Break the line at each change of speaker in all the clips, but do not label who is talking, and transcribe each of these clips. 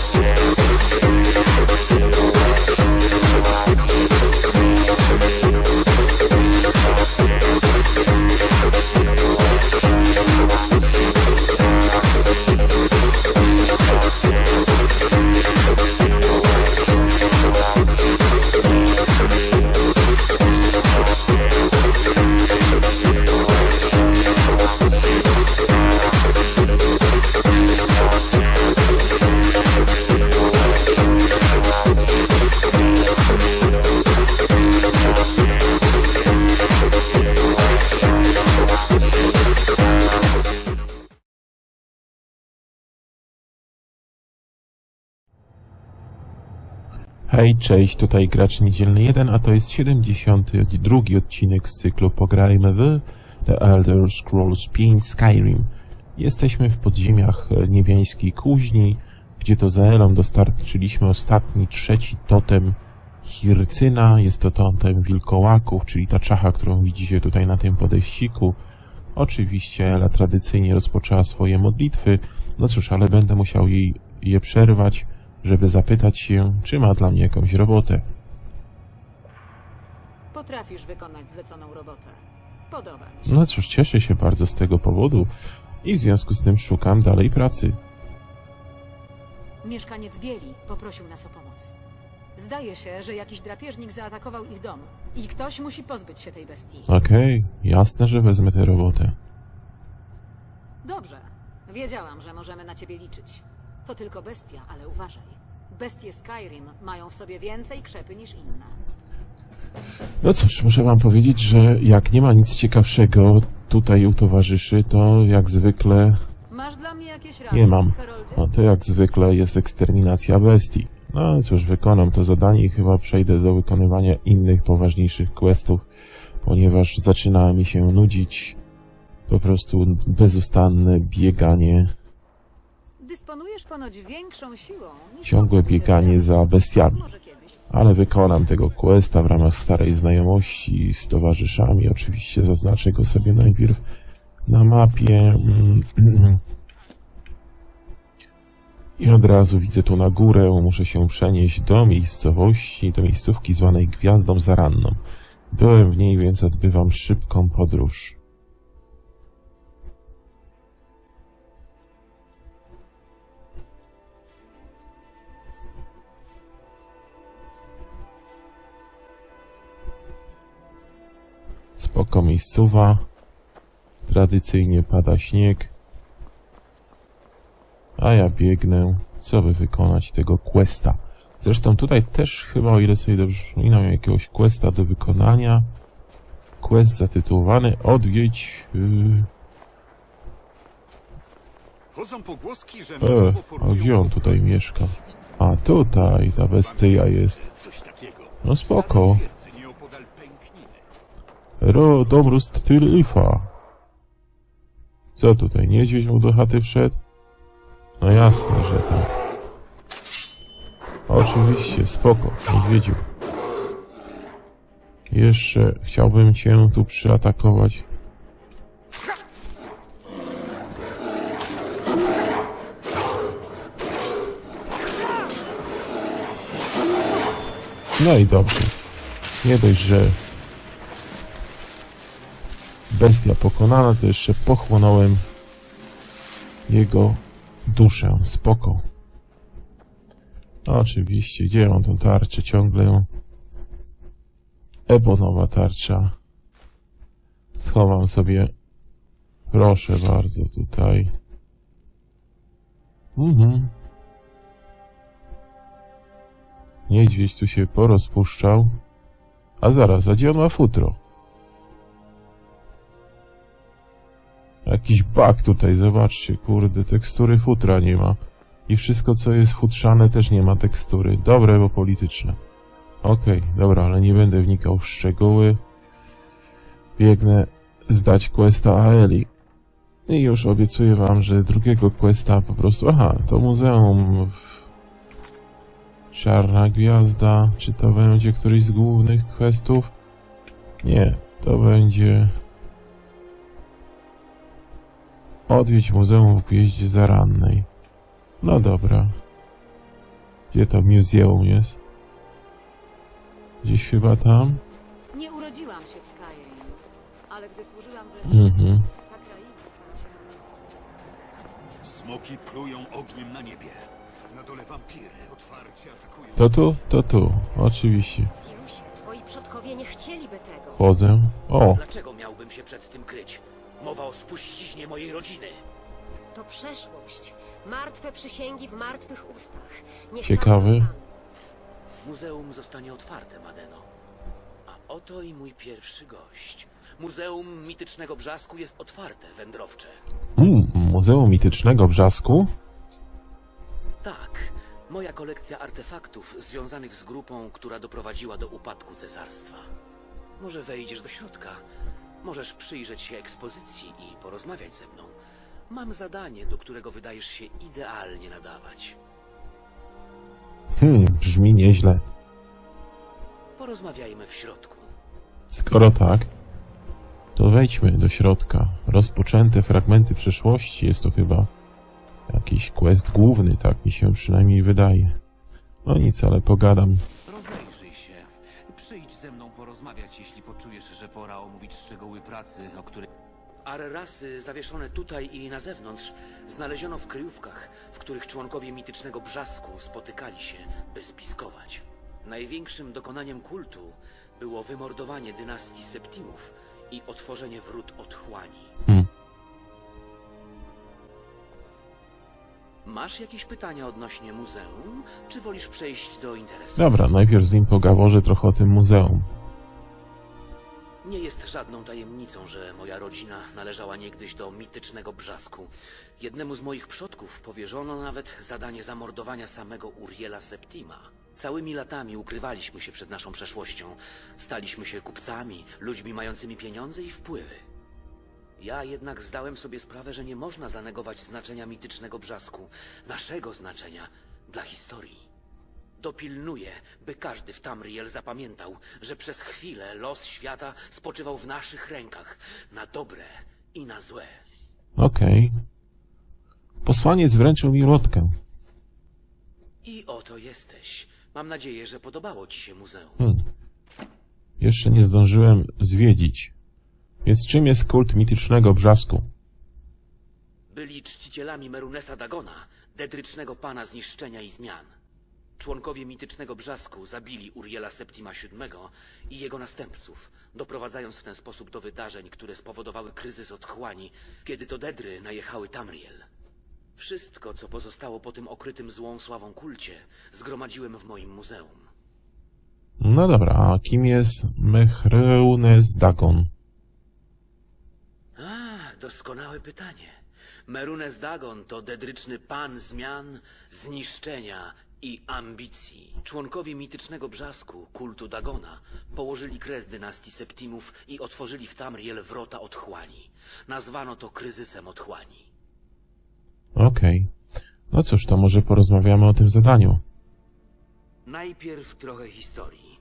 Yeah. Hej, cześć, tutaj gracz niedzielny 1, a to jest 72 odcinek z cyklu Pograjmy w The Elder Scrolls 5 Skyrim. Jesteśmy w podziemiach e, niebiańskiej kuźni, gdzie to za Elą dostarczyliśmy ostatni, trzeci totem Hircyna. Jest to totem wilkołaków, czyli ta czacha, którą widzicie tutaj na tym podejściku. Oczywiście Ela tradycyjnie rozpoczęła swoje modlitwy. No cóż, ale będę musiał jej je przerwać, żeby zapytać się, czy ma dla mnie jakąś robotę.
Potrafisz wykonać zleconą robotę. Podoba mi się.
No cóż, cieszę się bardzo z tego powodu i w związku z tym szukam dalej pracy.
Mieszkaniec Bieli poprosił nas o pomoc. Zdaje się, że jakiś drapieżnik zaatakował ich dom i ktoś musi pozbyć się tej bestii.
Okej, jasne, że wezmę tę robotę.
Dobrze. Wiedziałam, że możemy na ciebie liczyć. To tylko bestia, ale uważaj. Bestie Skyrim mają w sobie więcej krzepy niż inne.
No cóż, muszę wam powiedzieć, że jak nie ma nic ciekawszego tutaj u towarzyszy, to jak zwykle
Masz dla mnie jakieś rady,
nie mam.
Heroldzie?
No to jak zwykle jest eksterminacja bestii. No cóż, wykonam to zadanie i chyba przejdę do wykonywania innych, poważniejszych questów, ponieważ zaczyna mi się nudzić po prostu bezustanne bieganie,
Dysponujesz ponoć większą siłą niż
ciągłe bieganie za bestiami. Ale wykonam tego questa w ramach starej znajomości z towarzyszami. Oczywiście zaznaczę go sobie najpierw na mapie. I od razu widzę tu na górę. Muszę się przenieść do miejscowości, do miejscówki zwanej Gwiazdą Zaranną. Byłem w niej, więc odbywam szybką podróż. Spoko miejscowa. Tradycyjnie pada śnieg. A ja biegnę, co by wykonać tego questa. Zresztą tutaj też chyba, o ile sobie dobrze przypominam, jakiegoś questa do wykonania. Quest zatytułowany Odwiedź... Yy...
Chodzą pogłoski, że
E, a gdzie on tutaj mieszka? A tutaj ta bestia jest. No spoko. Ro, dobrust Tylfa. Co tutaj, niedźwiedź mu do chaty wszedł? No jasne, że tak. Oczywiście, spoko, niedźwiedziu. Jeszcze chciałbym cię tu przyatakować. No i dobrze. Nie dość, że bestia pokonana, to jeszcze pochłonąłem jego duszę. Spoko. Oczywiście, gdzie mam tą tarczę? Ciągle ją... Ebonowa tarcza. Schowam sobie... Proszę bardzo, tutaj. Mhm. Niedźwiedź tu się porozpuszczał. A zaraz, a gdzie on ma futro? Jakiś bug tutaj, zobaczcie, kurde, tekstury futra nie ma. I wszystko, co jest futrzane, też nie ma tekstury. Dobre, bo polityczne. Okej, dobra, ale nie będę wnikał w szczegóły. Biegnę zdać questa Aeli. I już obiecuję wam, że drugiego questa po prostu... Aha, to muzeum w... Czarna Gwiazda. Czy to będzie któryś z głównych questów? Nie, to będzie... Odwiedź muzeum w Gwieździe Zarannej. No dobra. Gdzie to muzeum jest? Gdzieś chyba tam?
Nie urodziłam się w Skyrim, ale gdy służyłam w
Mhm.
ta kraina stała się.
Smoki plują ogniem na niebie. Na dole wampiry otwarcie atakują.
To tu? To tu. Oczywiście.
Silusie, twoi przodkowie nie chcieliby tego.
Chodzę. O,
Dlaczego miałbym się przed tym kryć? Mowa o spuściźnie mojej rodziny.
To przeszłość. Martwe przysięgi w martwych ustach. Niech
Ciekawy.
zostaną.
Muzeum zostanie otwarte, Madeno. A oto i mój pierwszy gość. Muzeum Mitycznego Brzasku jest otwarte, wędrowcze.
mm, Muzeum Mitycznego Brzasku?
Tak, moja kolekcja artefaktów związanych z grupą, która doprowadziła do upadku cesarstwa. Może wejdziesz do środka. Możesz przyjrzeć się ekspozycji i porozmawiać ze mną. Mam zadanie, do którego wydajesz się idealnie nadawać.
Hmm, brzmi nieźle.
Porozmawiajmy w środku.
Skoro tak, to wejdźmy do środka. Rozpoczęte fragmenty przeszłości jest to chyba jakiś quest główny, tak mi się przynajmniej wydaje. No nic, ale pogadam.
Że pora omówić szczegóły pracy, o której...
Arrasy zawieszone tutaj i na zewnątrz znaleziono w kryjówkach, w których członkowie mitycznego brzasku spotykali się, by spiskować. Największym dokonaniem kultu było wymordowanie dynastii Septimów i otworzenie wrót otchłani.
Hmm.
Masz jakieś pytania odnośnie muzeum, czy wolisz przejść do interesu?
Dobra, najpierw z nim pogaworzę trochę o tym muzeum.
Nie jest żadną tajemnicą, że moja rodzina należała niegdyś do mitycznego brzasku. Jednemu z moich przodków powierzono nawet zadanie zamordowania samego Uriela Septima. Całymi latami ukrywaliśmy się przed naszą przeszłością. Staliśmy się kupcami, ludźmi mającymi pieniądze i wpływy. Ja jednak zdałem sobie sprawę, że nie można zanegować znaczenia mitycznego brzasku, naszego znaczenia dla historii. Dopilnuję, by każdy w Tamriel zapamiętał, że przez chwilę los świata spoczywał w naszych rękach, na dobre i na złe.
Okej. Posłaniec wręczył mi lotkę.
I oto jesteś. Mam nadzieję, że podobało ci się muzeum.
Hmm. Jeszcze nie zdążyłem zwiedzić. Więc czym jest kult mitycznego brzasku?
Byli czcicielami Merunesa Dagona, dedrycznego pana zniszczenia i zmian. Członkowie mitycznego brzasku zabili Uriela Septima VII i jego następców, doprowadzając w ten sposób do wydarzeń, które spowodowały kryzys otchłani, kiedy to Dedry najechały Tamriel. Wszystko, co pozostało po tym okrytym złą sławą kulcie, zgromadziłem w moim muzeum.
No dobra, a kim jest Mehreunes Dagon?
A, doskonałe pytanie. Merunes Dagon to dedryczny pan zmian, zniszczenia i ambicji. Członkowie mitycznego brzasku, kultu Dagona, położyli kres dynastii Septimów i otworzyli w Tamriel wrota otchłani. Nazwano to kryzysem otchłani.
Okej. No cóż, to może porozmawiamy o tym zadaniu.
Najpierw trochę historii.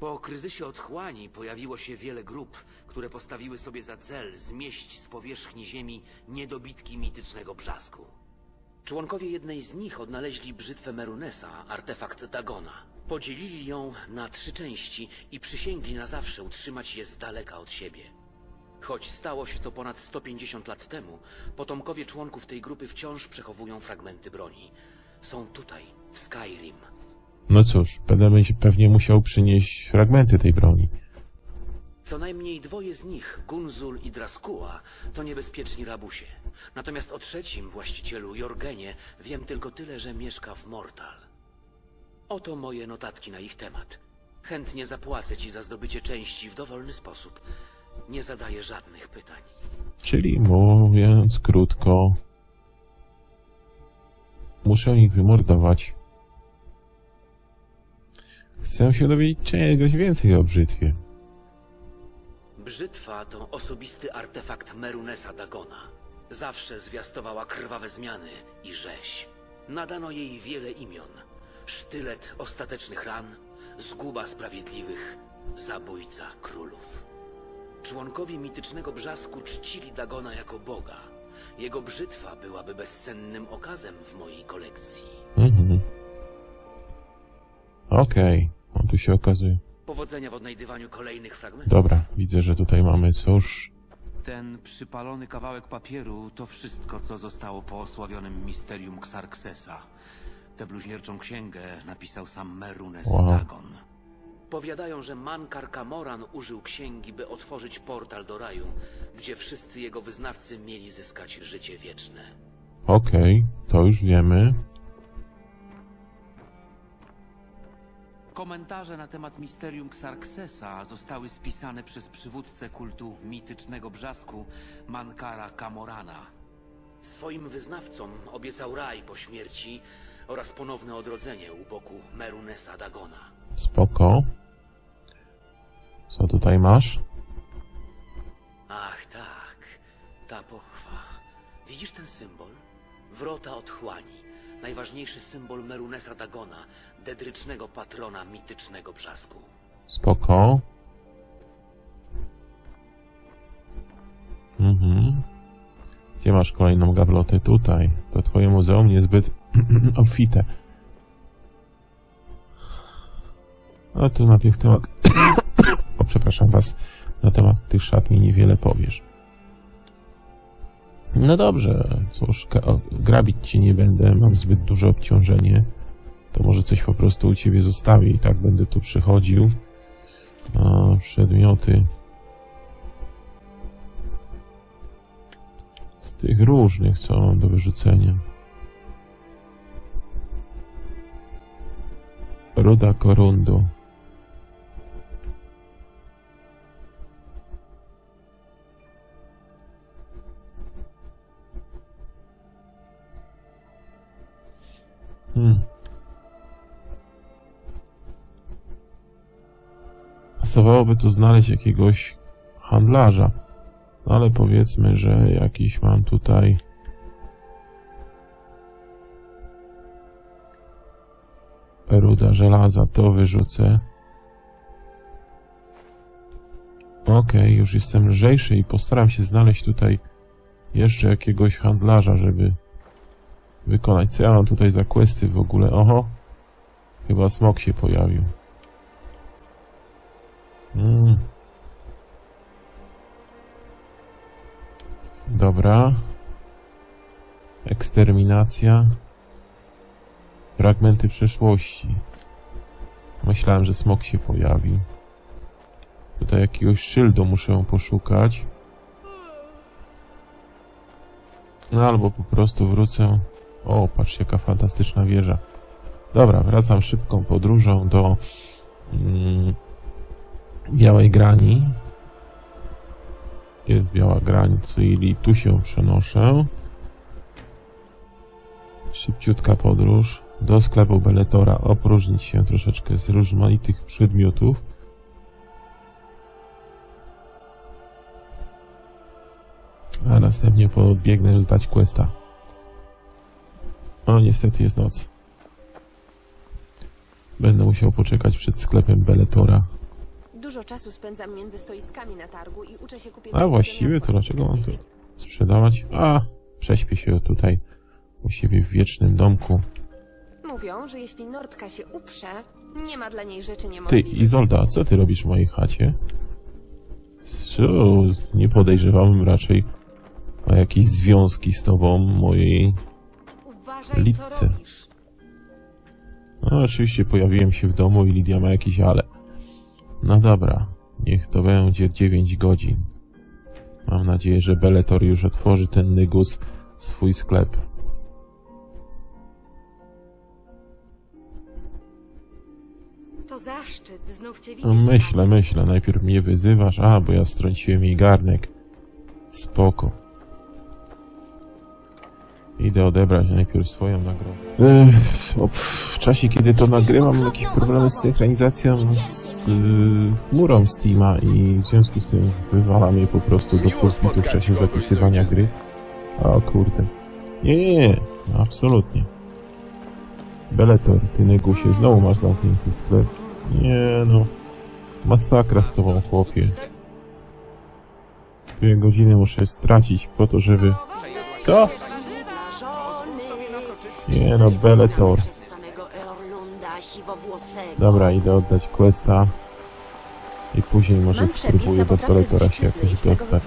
Po kryzysie otchłani pojawiło się wiele grup, które postawiły sobie za cel zmieść z powierzchni ziemi niedobitki mitycznego brzasku. Członkowie jednej z nich odnaleźli brzytwę Merunesa, artefakt Dagona. Podzielili ją na trzy części i przysięgli na zawsze utrzymać je z daleka od siebie. Choć stało się to ponad 150 lat temu, potomkowie członków tej grupy wciąż przechowują fragmenty broni. Są tutaj, w Skyrim.
No cóż, będę się pewnie musiał przynieść fragmenty tej broni.
Co najmniej dwoje z nich, Gunzul i Draskua, to niebezpieczni rabusie. Natomiast o trzecim właścicielu, Jorgenie, wiem tylko tyle, że mieszka w Mortal. Oto moje notatki na ich temat. Chętnie zapłacę ci za zdobycie części w dowolny sposób. Nie zadaję żadnych pytań.
Czyli mówiąc krótko, muszę ich wymordować. Chcę się dowiedzieć czegoś więcej o brzytwie.
Brzytwa to osobisty artefakt Merunesa Dagona. Zawsze zwiastowała krwawe zmiany i rzeź. Nadano jej wiele imion. Sztylet ostatecznych ran, zguba sprawiedliwych, zabójca królów. Członkowie mitycznego brzasku czcili Dagona jako boga. Jego brzytwa byłaby bezcennym okazem w mojej kolekcji.
Mhm. Okej, on tu się okazuje.
Powodzenia w odnajdywaniu kolejnych fragmentów.
Dobra, widzę, że tutaj mamy cóż.
Ten przypalony kawałek papieru to wszystko, co zostało po osławionym misterium Xarxesa. Tę bluźnierczą księgę napisał sam Merunes
Wow.
Dagon.
Powiadają, że Mankar Kamoran użył księgi, by otworzyć portal do raju, gdzie wszyscy jego wyznawcy mieli zyskać życie wieczne.
Okej, to już wiemy.
Komentarze na temat misterium Xarxesa zostały spisane przez przywódcę kultu mitycznego brzasku Mankara Kamorana.
Swoim wyznawcom obiecał raj po śmierci oraz ponowne odrodzenie u boku Merunesa Dagona.
Spoko. Co tutaj masz?
Ach tak, ta pochwa. Widzisz ten symbol? Wrota otchłani. Najważniejszy symbol Merunesa Dagona, dedrycznego patrona mitycznego brzasku.
Spoko. Mhm. Gdzie masz kolejną gablotę? Tutaj. To twoje muzeum niezbyt obfite. A tu najpierw temat... o, przepraszam was. Na temat tych szat mi niewiele powiesz. No dobrze, cóż, grabić cię nie będę, mam zbyt duże obciążenie. To może coś po prostu u ciebie zostawię i tak będę tu przychodził. A, przedmioty. Z tych różnych, mam do wyrzucenia. Ruda korundu. Hmm. Pasowałoby tu znaleźć jakiegoś handlarza. No ale powiedzmy, że jakiś mam tutaj... Ruda żelaza, to wyrzucę. Okej, już jestem lżejszy i postaram się znaleźć tutaj jeszcze jakiegoś handlarza, żeby wykonać. Co ja mam tutaj za questy w ogóle? Oho, chyba smok się pojawił. Mm. Dobra. Eksterminacja. Fragmenty przeszłości. Myślałem, że smok się pojawił. Tutaj jakiegoś szyldu muszę poszukać. No albo po prostu wrócę. O, patrz jaka fantastyczna wieża. Dobra, wracam szybką podróżą do mm, białej grani. Jest biała grań, czyli tu się przenoszę. Szybciutka podróż do sklepu Beletora, opróżnić się troszeczkę z rozmaitych przedmiotów. A następnie podbiegnę zdać questa. O, niestety jest noc. Będę musiał poczekać przed sklepem Beletora.
Dużo czasu spędzam między stoiskami na targu i uczę się kupić.
A właściwie to dlaczego mam to sprzedawać? A, prześpię się tutaj u siebie w wiecznym domku.
Mówią, że jeśli Nordka się uprze, nie ma dla niej rzeczy
Ty,
niemożliwych.
Izolda, a co ty robisz w mojej chacie? Co? Nie podejrzewałem raczej o jakieś związki z tobą, mojej...
Uważaj.
No, oczywiście pojawiłem się w domu i Lidia ma jakieś ale. No dobra, niech to będzie 9 godzin. Mam nadzieję, że Beletor już otworzy ten Nygus swój sklep.
To zaszczyt znów cię
No,
widzieć.
myślę, myślę. Najpierw mnie wyzywasz. A, bo ja strąciłem jej garnek. Spoko. Idę odebrać najpierw swoją nagrodę. Ech, o, w czasie, kiedy to nagrywam, mam jakieś problemy z synchronizacją z y, chmurą Steama i w związku z tym wywala mnie po prostu do pulpitu w czasie zapisywania gry. O kurde. Nie, nie, nie. Absolutnie. Beletor, ty negusie, znowu masz zamknięty sklep. Nie no. Masakra z tobą, chłopie. Dwie godziny muszę stracić po to, żeby... Co? Nie no,
czerwowłosego.
Dobra, idę oddać questa. I później może spróbuję do kolektora się jakoś dostać.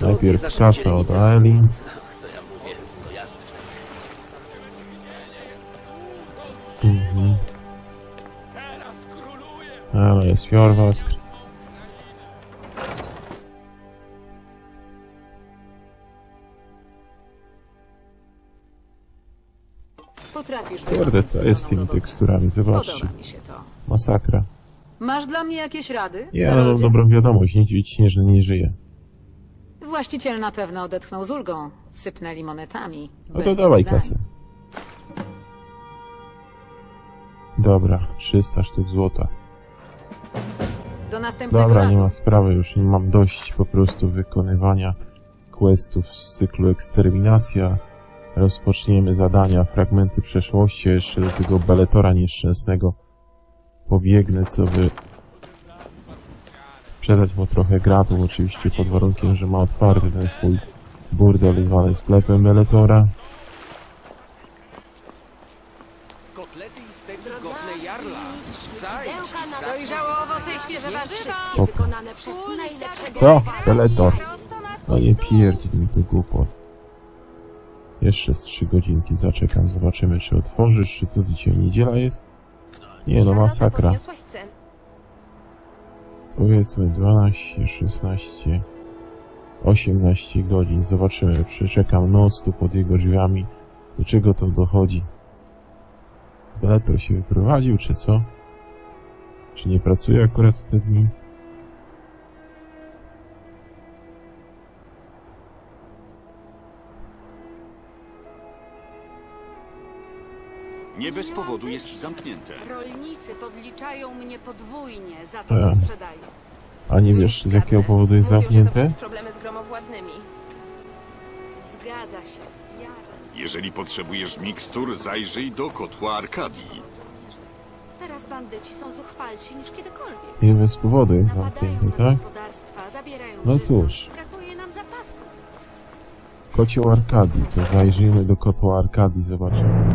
Najpierw kasa od Eli.
Ach, co ja mówię, to jasne.
Mhm. Ale jest Fjorwask.
Potrafisz
Kurde,
wykonać
co jest z tymi teksturami? Zobaczcie.
Podoba mi się to.
Masakra.
Masz dla mnie jakieś rady?
Ja mam
Haroldzie?
dobrą wiadomość, niedźwiedź śnieżny nie żyje.
Właściciel na pewno odetchnął z ulgą. Sypnęli monetami.
No to dawaj
zdań.
kasę. Dobra, 300 sztuk złota.
Do następnego
Dobra,
razu.
nie ma sprawy, już nie mam dość po prostu wykonywania questów z cyklu Eksterminacja. Rozpoczniemy zadania, fragmenty przeszłości, jeszcze do tego Beletora nieszczęsnego pobiegnę, co by sprzedać mu trochę gratów, oczywiście pod warunkiem, że ma otwarty ten swój burdel zwany sklepem Beletora. Co? Beletor. No nie pierdź mi tu głupot. Jeszcze z trzy godzinki zaczekam, zobaczymy czy otworzysz, czy to dzisiaj niedziela jest. Nie no, masakra. Powiedzmy 12, 16, 18 godzin. Zobaczymy, przeczekam noc tu pod jego drzwiami. Do czego to dochodzi? Beletor się wyprowadził, czy co? Czy nie pracuje akurat w te dni?
Nie bez powodu jest zamknięte.
Rolnicy podliczają mnie podwójnie za to,
Tak.
co sprzedaję.
A nie wiesz z jakiego powodu jest
Mówią, że to
zamknięte?
przez problemy z gromowładnymi.
Zgadza się.
Jeżeli potrzebujesz mikstur, zajrzyj do kotła Arkadii.
Teraz bandyci są zuchwalsi niż kiedykolwiek.
Nie bez powodu jest
Napadają
zamknięte,
na
tak?
gospodarstwa, zabierają
No
żywność,
cóż.
Brakuje nam zapasów.
Kocioł Arkadii, to zajrzyjmy do kotła Arkadii, zobaczymy.